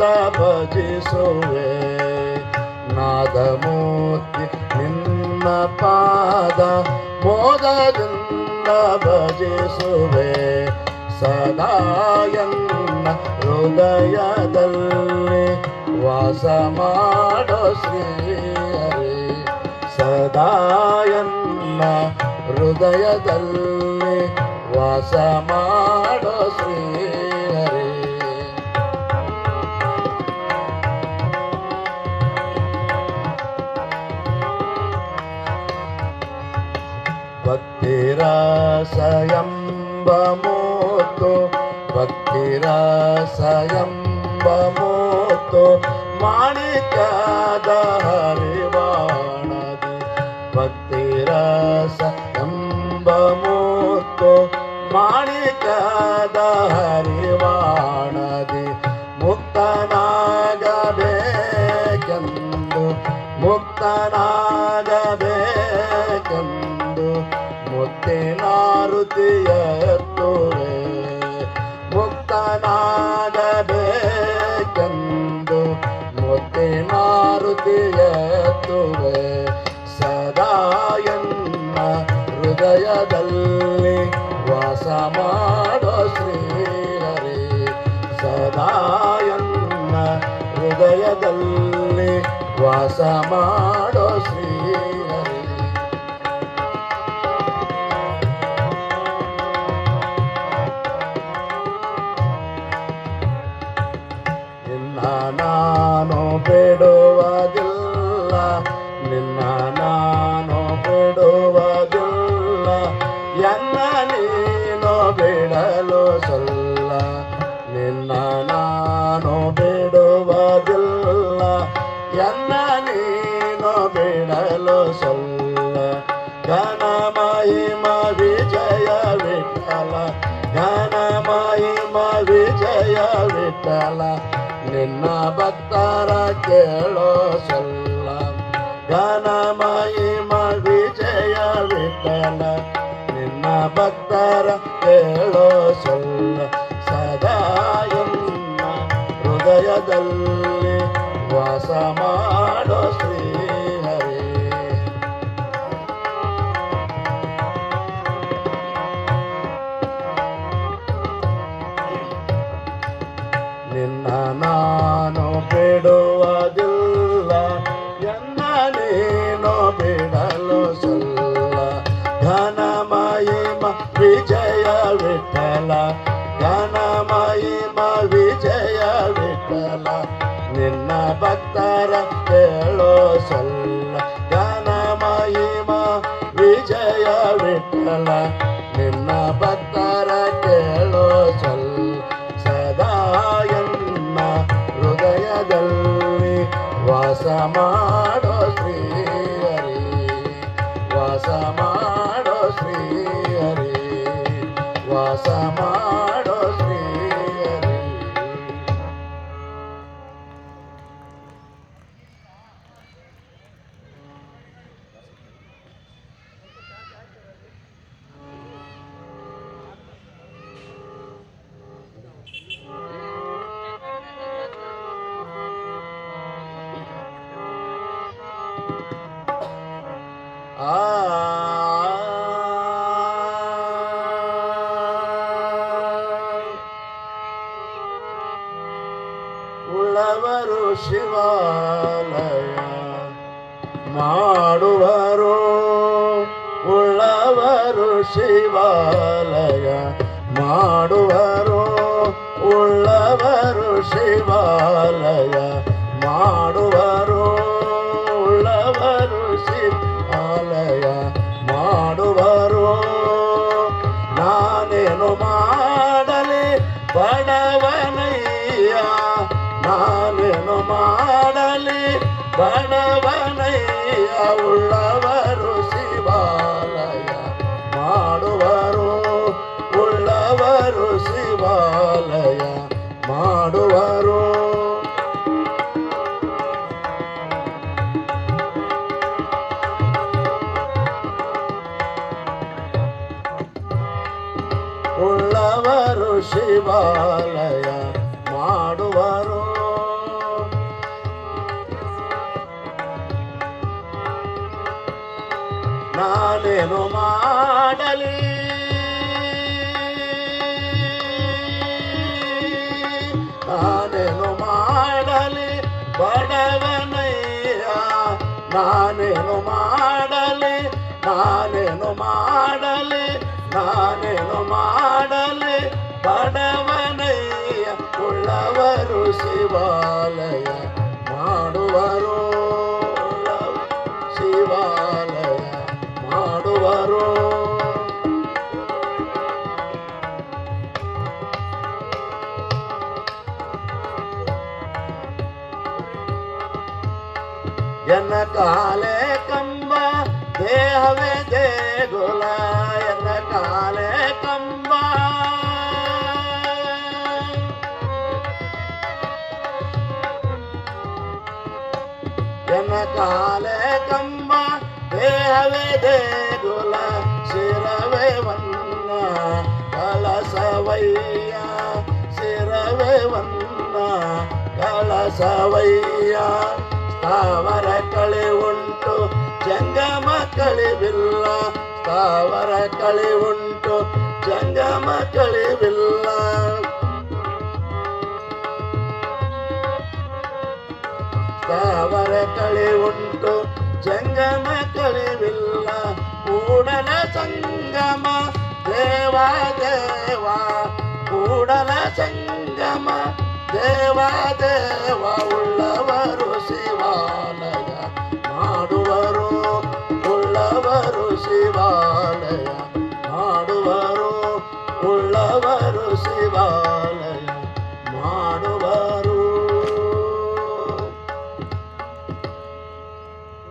ಭಜಿಸುವೆ. ನಾದಮೂರ್ತಿ ನಿನ್ನ ಪಾದ ಮೋದದಿಂದ ಭಜಿಸುವೆ. ಸದಾಯನ್ನ ಹೃದಯದಲ್ಲಿ ವಾಸ ಮಾಡೋ ಶ್ರೀಹರಿ ಸದಾಯನ್ನ ಹೃದಯದಲ್ಲಿ ವಾಸ ಮಾಡೋ ಶ್ರೀಹರಿ భక్తిరాసయంబమోతో భక్తిరాసయంబమోతో మాణికదారివాణది భక్తిరాసయంబమోతో మాణికదారివాణది ముక్తనాగబేకెందు ముక్తనా ಮುತ್ತಿನಾರುತಿಯ ಎತ್ತುವೆ ಮುಕ್ತನಾಗಬೇಕೆಂದು ಎತ್ತುವೆ. ಸದಾಯನ್ನ ಹೃದಯದಲ್ಲಿ ವಾಸ ಮಾಡೋ ಶ್ರೀಹರಿ ಹೃದಯದಲ್ಲಿ ವಾಸ ನಾನು ಬಿಡುವುದಿಲ್ಲ. ನಿನ್ನ ನಾನು ಬಿಡುವುದಿಲ್ಲ. ಎನ್ನ ನೀನು ಬಿಡಲು ಸಲ್ಲ. ನಿನ್ನ ನಾನು ಬಿಡುವುದಿಲ್ಲ. ಎನ್ನ ನೀನು ಬಿಡಲು ಸಲ್ಲ. ಘನಮಯಿ ವಿಜಯ ವಿಠಲ. ಘನಮಯಿ ವಿಜಯ ವಿಠಲ. ನಿನ್ನ ಭಕ್ತರ ಕೇಳೋ ಸಲ್ಲ. ಘನಮಯಿ ವಿಜಯ ವಿಠಲ. ನಿನ್ನ ಭಕ್ತರ ಕೇಳೋ ಸಲ್ಲ. ಸದಾಯನ್ನ ಹೃದಯದಲ್ಲಿ ವಾಸ ಮಾಡೋ ಶ್ರೀಹರಿ ನಾನು ಬಿಡುವುದಿಲ್ಲ ಎನ್ನ ನೀನು ಬಿಡಲು ಸಲ್ಲ ಘನ ಮಹಿಮ ವಿಜಯ ವಿಠಲ ಘನ ಮಹಿಮ ವಿಜಯ ವಿಠಲ ನಿನ್ನ ಭಕ್ತರ ಕೇಳೋ ಸಲ್ಲ ಘನ ಮಹಿಮ ವಿಜಯ ವಿಠಲ ವಾಸ ಉಳ್ಳವರು ಶಿವಾಲಯ ಮಾಡುವರು. ಉಳ್ಳವರು ಶಿವಾಲಯ ಮಾಡುವರು. ಉಳ್ಳವರು ಶಿವಾಲಯ ಮಾಡುವರು. ಉಳ್ಳವರು ಶಿವಾಲಯ ಮಾಡುವರು. ನಾನೇನು ಮಾಡಲಿ ಬಡವನಯ್ಯ ನಾನೇನು ಮಾಡಲಿ? ಬಣವನಯ್ಯ ಉಳ್ಳವರು ಶಿವಾಲಯ ಮಾಡುವರು. ಉಳ್ಳವರು ಶಿವಾಲಯ ಮಾಡುವರು. ಉಳ್ಳವರು ಶಿವಾಲಯ ಮಾಡುವರು. ಮಾಡಲಿ? ನಾನೇನು ಮಾಡಲಿ ಬಡವನಯ್ಯ? ನಾನೇನು ಮಾಡಲಿ? ನಾನೇನು ಮಾಡಲಿ? ನಾನೇನು ಮಾಡಲಿ ಬಡವನಯ್ಯ? ಉಳ್ಳವರು ಶಿವಾಲಯ ఎనకాలే కంబ దేహవే దేగుల ఎనకాలే కంబ ఎనకాలే కంబ దేహవే దేగుల శిరవే వన్న కలసవయ్య శిరవే వన్న కలసవయ్యా ಸ್ಥಾವರ ಕಳೆ ಉಂಟು ಜಂಗಮ ಕಳಿವಿಲ್ಲ ಸ್ಥಾವರ ಕಳೆ ಉಂಟು ಜಂಗಮ ಕಳಿವಿಲ್ಲ ಸ್ಥಾವರ ಕಳೆ ಉಂಟು ಜಂಗಮ ಕಳಿವಿಲ್ಲ ಕೂಡಲ ಸಂಗಮ ದೇವ ದೇವ ಕೂಡಲ ಸಂಗಮ ದೇವ ದೇವ ಶಿವಾಲಯ